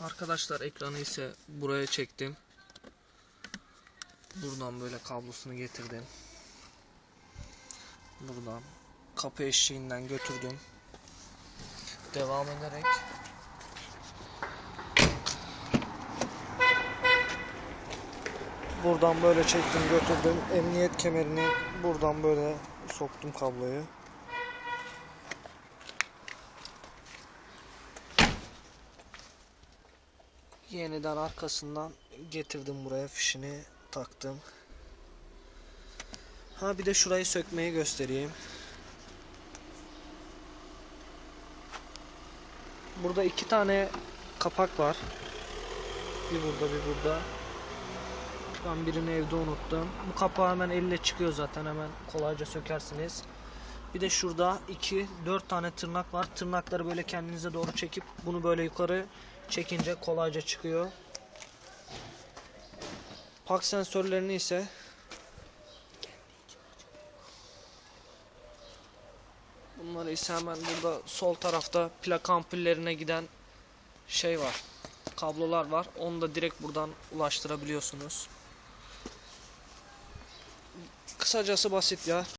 Arkadaşlar ekranı ise buraya çektim. Buradan böyle kablosunu getirdim. Buradan kapı eşiğinden götürdüm. Devam ederek Buradan böyle çektim götürdüm. Emniyet kemerini buradan böyle soktum kabloyu. Yeniden arkasından getirdim buraya fişini taktım. Ha bir de şurayı sökmeyi göstereyim. Burada iki tane kapak var. Bir burada bir burada. Ben birini evde unuttum. Bu kapağı hemen elle çıkıyor zaten hemen kolayca sökersiniz. Bir de şurada 2 4 tane tırnak var. Tırnakları böyle kendinize doğru çekip bunu böyle yukarı çekince kolayca çıkıyor. Park sensörlerini ise Bunları ise hemen burada sol tarafta plaka ampullerine giden şey var. Kablolar var. Onu da direkt buradan ulaştırabiliyorsunuz. Kısacası basit ya.